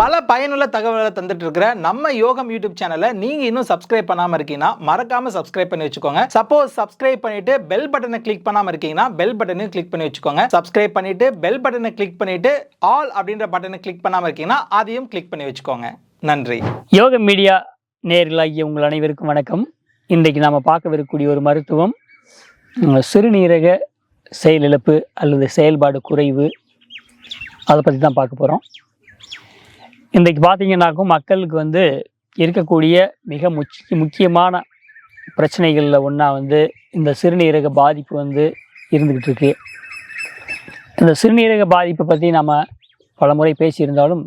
பல பயனுள்ள தகவல்களை தந்துட்டு இருக்கிற நம்ம யோகம் யூடியூப் சேனலை நீங்க இன்னும் சப்ஸ்கிரைப் பண்ணாம இருக்கீங்கன்னா மறக்காம சப்ஸ்கிரைப் பண்ணி வச்சுக்கோங்க. சப்போஸ் சப்ஸ்கிரைப் பண்ணிட்டு பெல் பட்டனை கிளிக் பண்ணாம இருக்கீங்கன்னா பெல் பட்டனையும் கிளிக் பண்ணி வச்சுக்கோங்க. சப்ஸ்கிரைப் பண்ணிட்டு பெல் பட்டனை கிளிக் பண்ணிட்டு ஆல் அப்படின்ற பட்டனை கிளிக் பண்ணாம இருக்கீங்கன்னா அதையும் கிளிக் பண்ணி வச்சுக்கோங்க. நன்றி. யோக மீடியா நேர்களாகிய உங்கள் அனைவருக்கும் வணக்கம். இன்றைக்கு நாம் பார்க்கவிருக்கக்கூடிய ஒரு மருத்துவம் சிறுநீரக செயலிழப்பு அல்லது செயல்பாடு குறைவு அதை பற்றி தான் பார்க்க போகிறோம் இன்றைக்கு பார்த்தீங்கன்னாக்கும் மக்களுக்கு வந்து இருக்கக்கூடிய மிக முக்கிய முக்கியமான பிரச்சனைகளில் ஒன்றா வந்து இந்த சிறுநீரக பாதிப்பு வந்து இருந்துக்கிட்டு இருக்கு இந்த சிறுநீரக பாதிப்பை பற்றி நம்ம பல முறை பேசியிருந்தாலும்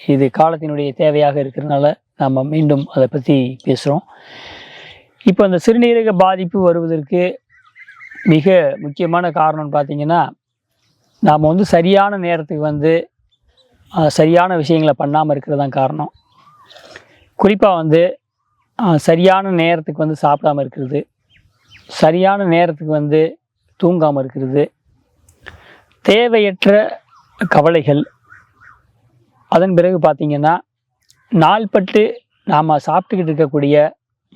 இது காலத்தினுடைய தேவையாக இருக்கிறதுனால நாம் மீண்டும் அதை பற்றி பேசுகிறோம் இப்போ இந்த சிறுநீரக பாதிப்பு வருவதற்கு மிக முக்கியமான காரணம்னு பார்த்தீங்கன்னா நாம் வந்து சரியான நேரத்துக்கு வந்து சரியான விஷயங்களை பண்ணாமல் இருக்கிறது தான் காரணம். குறிப்பாக வந்து சரியான நேரத்துக்கு வந்து சாப்பிடாம இருக்கிறது சரியான நேரத்துக்கு வந்து தூங்காமல் இருக்கிறது தேவையற்ற கவலைகள். அதன் பிறகு பார்த்தீங்கன்னா நாள்பட்டு நாம் சாப்பிட்டுக்கிட்டு இருக்கக்கூடிய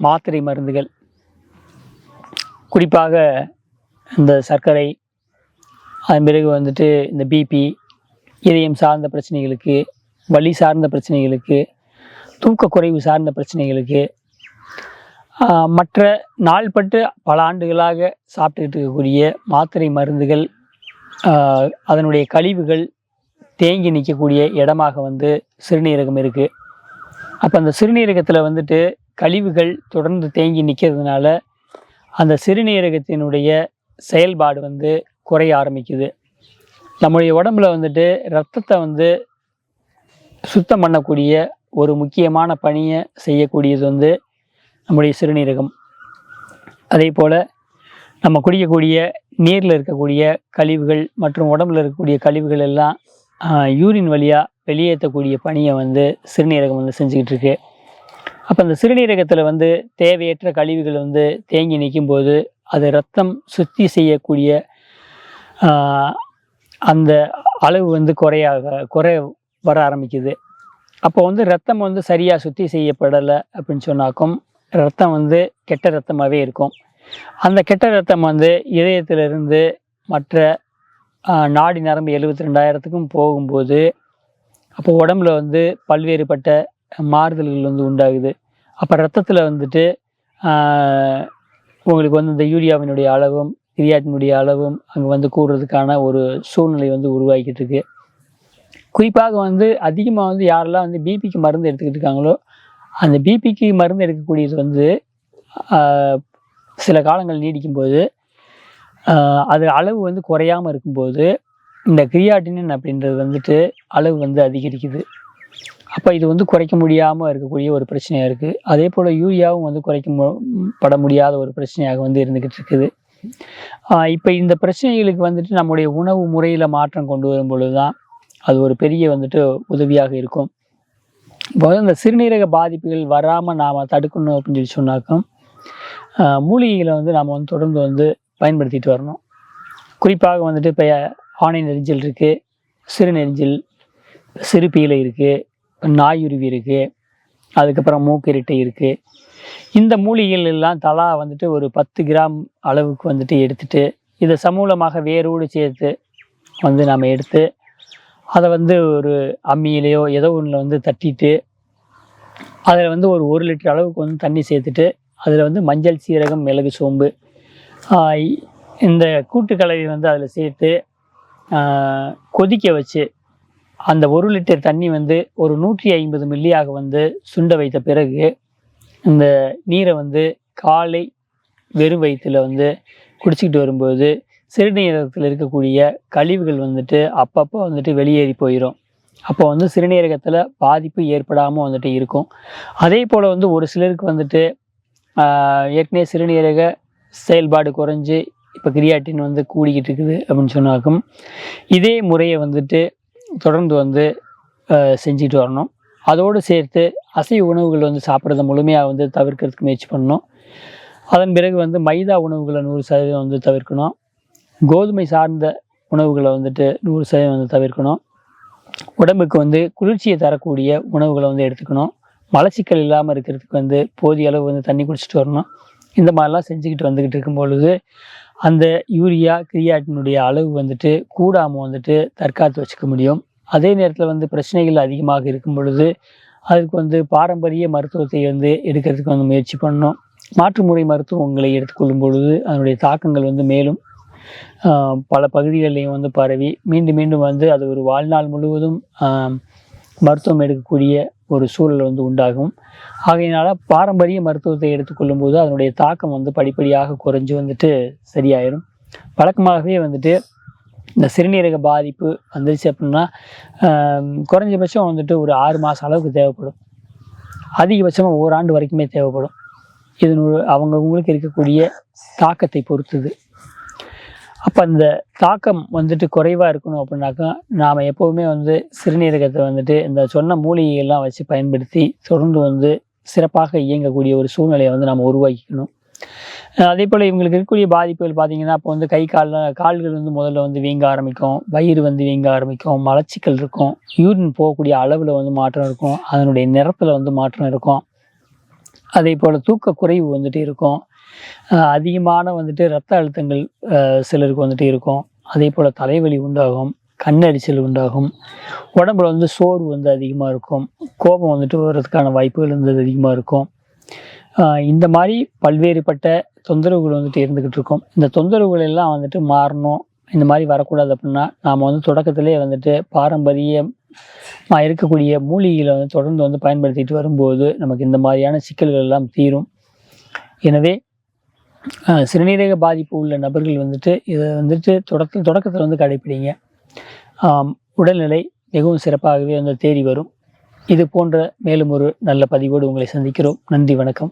மாத்திரை மருந்துகள். குறிப்பாக இந்த சர்க்கரை அதன் பிறகு வந்துட்டு இந்த பிபி இதயம் சார்ந்த பிரச்சனைகளுக்கு வலி சார்ந்த பிரச்சனைகளுக்கு தூக்கக்குறைவு சார்ந்த பிரச்சனைகளுக்கு மற்ற நாள்பட்டு பல ஆண்டுகளாக சாப்பிட்டுக்கிட்டு இருக்கக்கூடிய மாத்திரை மருந்துகள் அதனுடைய கழிவுகள் தேங்கி நிற்கக்கூடிய இடமாக வந்து சிறுநீரகம் இருக்குது அப்போ அந்த சிறுநீரகத்தில் வந்துட்டு கழிவுகள் தொடர்ந்து தேங்கி நிற்கிறதுனால அந்த சிறுநீரகத்தினுடைய செயல்பாடு வந்து குறைய ஆரம்பிக்குது. நம்முடைய உடம்புல வந்துட்டு ரத்தத்தை வந்து சுத்தம் பண்ணக்கூடிய ஒரு முக்கியமான பணியை செய்யக்கூடியது வந்து நம்முடைய சிறுநீரகம். அதே போல் நம்ம குடிக்கக்கூடிய நீரில் இருக்கக்கூடிய கழிவுகள் மற்றும் உடம்புல இருக்கக்கூடிய கழிவுகள் எல்லாம் யூரின் வழியாக வெளியேற்றக்கூடிய பணியை வந்து சிறுநீரகம் வந்து செஞ்சுக்கிட்டு இருக்கு. அப்போ அந்த சிறுநீரகத்தில் வந்து தேவையற்ற கழிவுகள் வந்து தேங்கி நிற்கும்போது அது ரத்தம் சுத்தி செய்யக்கூடிய அந்த அளவு வந்து குறையாக குறை வர ஆரம்பிக்குது. அப்போ வந்து ரத்தம் வந்து சரியாக சுத்தி செய்யப்படலை அப்படின்னு சொன்னாக்கும் ரத்தம் வந்து கெட்ட ரத்தமாகவே இருக்கும். அந்த கெட்ட ரத்தம் வந்து இதயத்திலிருந்து மற்ற நாடி நரம்பு எழுபத்தி ரெண்டாயிரத்துக்கும் போகும்போது அப்போ உடம்புல வந்து பல்வேறுபட்ட மாறுதல்கள் வந்து உண்டாகுது. அப்போ ரத்தத்தில் வந்துட்டு உங்களுக்கு வந்து இந்த யூரியாவினுடைய அளவும் கிரியாட்டினுடைய அளவும் அங்கே வந்து கூடுறதுக்கான ஒரு சூழ்நிலை வந்து உருவாக்கிட்டு இருக்கு குறிப்பாக வந்து அதிகமாக வந்து யாரெல்லாம் வந்து பிபிக்கு மருந்து எடுத்துக்கிட்டு இருக்காங்களோ அந்த பிபிக்கு மருந்து எடுக்கக்கூடியது வந்து சில காலங்கள் நீடிக்கும்போது அது அளவு வந்து குறையாமல் இருக்கும்போது இந்த கிரியாட்டினின் அப்படின்றது வந்துட்டு அளவு வந்து அதிகரிக்குது. அப்போ இது வந்து குறைக்க முடியாமல் இருக்கக்கூடிய ஒரு பிரச்சனையாக இருக்குது அதே போல் யூரியாவும் வந்து குறைக்க மு- பட முடியாத ஒரு பிரச்சனையாக வந்து இருந்துக்கிட்டு இருக்குது இப்போ இந்த பிரச்சனைகளுக்கு வந்துட்டு நம்முடைய உணவு முறையில் மாற்றம் கொண்டு வரும் பொழுது தான் அது ஒரு பெரிய வந்துட்டு உதவியாக இருக்கும். இப்போ வந்து இந்த சிறுநீரக பாதிப்புகள் வராமல் நாம் தடுக்கணும் அப்படின்னு சொல்லி சொன்னாக்கும் மூலிகைகளை வந்து நாம் வந்து தொடர்ந்து வந்து பயன்படுத்திட்டு வரணும். குறிப்பாக வந்துட்டு இப்போ ஆணை நெரிஞ்சல் இருக்குது சிறு நெரிஞ்சல் சிறு பீலை இருக்குது நாயுருவி இருக்குது அதுக்கப்புறம் மூக்கிரட்டை இருக்குது இந்த மூலிகைகள் எல்லாம் தலா வந்துட்டு ஒரு பத்து கிராம் அளவுக்கு வந்துட்டு எடுத்துட்டு இதை சமூலமாக வேரோடு சேர்த்து வந்து நாம் எடுத்து அதை வந்து ஒரு அம்மியிலையோ ஏதோ ஒன்றில் வந்து தட்டிட்டு அதில் வந்து ஒரு ஒரு லிட்டர் அளவுக்கு வந்து தண்ணி சேர்த்துட்டு அதில் வந்து மஞ்சள் சீரகம் மிளகு சோம்பு இந்த கூட்டுக்கலவை வந்து அதில் சேர்த்து கொதிக்க வச்சு அந்த ஒரு லிட்டர் தண்ணி வந்து ஒரு நூற்றி ஐம்பது மில்லியாக வந்து சுண்ட வைத்த பிறகு இந்த நீரை வந்து காலை வெறும் வயிற்றில் வந்து குடிச்சிக்கிட்டு வரும்போது சிறுநீரகத்தில் இருக்கக்கூடிய கழிவுகள் வந்துட்டு அப்பப்போ வந்துட்டு வெளியேறி போயிடும் அப்போ வந்து சிறுநீரகத்தில் பாதிப்பு ஏற்படாமல் வந்துட்டு இருக்கும். அதே போல் வந்து ஒரு சிலருக்கு வந்துட்டு ஏற்கனவே சிறுநீரக செயல்பாடு குறைஞ்சி இப்போ கிரியாட்டின் வந்து கூடிக்கிட்டு இருக்குது அப்படின்னு சொன்னாக்கும் இதே முறையை வந்துட்டு தொடர்ந்து வந்து செஞ்சுட்டு வரணும். அதோடு சேர்த்து அசைவ உணவுகள் வந்து சாப்பிட்றத முழுமையாக வந்து தவிர்க்கிறதுக்கு முயற்சி பண்ணணும். அதன் பிறகு வந்து மைதா உணவுகளை நூறு சதவீதம் வந்து தவிர்க்கணும். கோதுமை சார்ந்த உணவுகளை வந்துட்டு நூறு சதவீதம் வந்து தவிர்க்கணும். உடம்புக்கு வந்து குளிர்ச்சியை தரக்கூடிய உணவுகளை வந்து எடுத்துக்கணும். மலச்சிக்கல் இல்லாமல் இருக்கிறதுக்கு வந்து போதிய அளவு வந்து தண்ணி குடிச்சிட்டு வரணும். இந்த மாதிரிலாம் செஞ்சுக்கிட்டு வந்துக்கிட்டு இருக்கும் பொழுது அந்த யூரியா கிரியாட்டினுடைய அளவு வந்துட்டு கூடாமல் வந்துட்டு தற்காத்து வச்சுக்க முடியும். அதே நேரத்தில் வந்து பிரச்சனைகள் அதிகமாக இருக்கும் பொழுது அதுக்கு வந்து பாரம்பரிய மருத்துவத்தை வந்து எடுக்கிறதுக்கு வந்து முயற்சி பண்ணணும் மாற்று முறை மருத்துவங்களை எடுத்துக்கொள்ளும் பொழுது அதனுடைய தாக்கங்கள் வந்து மேலும் பல பகுதிகளிலையும் வந்து பரவி மீண்டும் மீண்டும் வந்து அது ஒரு வாழ்நாள் முழுவதும் மருத்துவம் எடுக்கக்கூடிய ஒரு சூழல் வந்து உண்டாகும். ஆகையினால பாரம்பரிய மருத்துவத்தை எடுத்துக்கொள்ளும் போது அதனுடைய தாக்கம் வந்து படிப்படியாக குறைஞ்சு வந்துட்டு சரியாயிடும் வழக்கமாகவே வந்துட்டு இந்த சிறுநீரக பாதிப்பு வந்துருச்சு அப்படின்னா குறைஞ்சபட்சம் வந்துட்டு ஒரு ஆறு மாதம் அளவுக்கு தேவைப்படும். அதிகபட்சமாக ஓராண்டு வரைக்குமே தேவைப்படும். இது அவங்கவுங்களுக்கு இருக்கக்கூடிய தாக்கத்தை பொறுத்தது. அப்போ அந்த தாக்கம் வந்துட்டு குறைவாக இருக்கணும் அப்படின்னாக்கா நாம் எப்போவுமே வந்து சிறுநீரகத்தை வந்துட்டு இந்த சொன்ன மூலிகைகள்லாம் வச்சு பயன்படுத்தி தொடர்ந்து வந்து சிறப்பாக இயங்கக்கூடிய ஒரு சூழ்நிலையை வந்து நாம் உருவாக்கிக்கணும். அதே போல் இவங்களுக்கு இருக்கக்கூடிய பாதிப்புகள் பார்த்தீங்கன்னா இப்போ வந்து கை காலில் கால்கள் வந்து முதல்ல வந்து வீங்க ஆரம்பிக்கும். வயிறு வந்து வீங்க ஆரம்பிக்கும். மலச்சிக்கல் இருக்கும். யூரின் போகக்கூடிய அளவில் வந்து மாற்றம் இருக்கும். அதனுடைய நிறத்தில் வந்து மாற்றம் இருக்கும். அதே போல் தூக்க குறைவு வந்துட்டு இருக்கும். அதிகமான வந்துட்டு ரத்த அழுத்தங்கள் சிலருக்கு வந்துட்டு இருக்கும். அதே போல் தலைவலி உண்டாகும். கண்ணடிச்சல் உண்டாகும். உடம்புல வந்து சோர்வு வந்து அதிகமாக இருக்கும். கோபம் வந்துட்டு வர்றதுக்கான வாய்ப்புகள் வந்து அதிகமாக இருக்கும். இந்த மாதிரி பல்வேறுபட்ட தொந்தரவுகள் வந்துட்டு இருந்துக்கிட்டு இருக்கும். இந்த தொந்தரவுகள் எல்லாம் வந்துட்டு மாறணும். இந்த மாதிரி வரக்கூடாது அப்படின்னா நாம் வந்து தொடக்கத்திலே வந்துட்டு பாரம்பரியமாக இருக்கக்கூடிய மூலிகைகளை வந்து தொடர்ந்து வந்து பயன்படுத்திட்டு வரும்போது நமக்கு இந்த மாதிரியான சிக்கல்கள் எல்லாம் தீரும். எனவே சிறுநீரக பாதிப்பு உள்ள நபர்கள் வந்துட்டு இதை வந்துட்டு தொடக்க தொடக்கத்தில் வந்து கடைப்பிடிங்க. உடல்நிலை மிகவும் சிறப்பாகவே வந்து தேறி வரும். இது போன்ற மேலும் ஒரு நல்ல பதிவோடு உங்களை சந்திக்கிறோம். நன்றி வணக்கம்.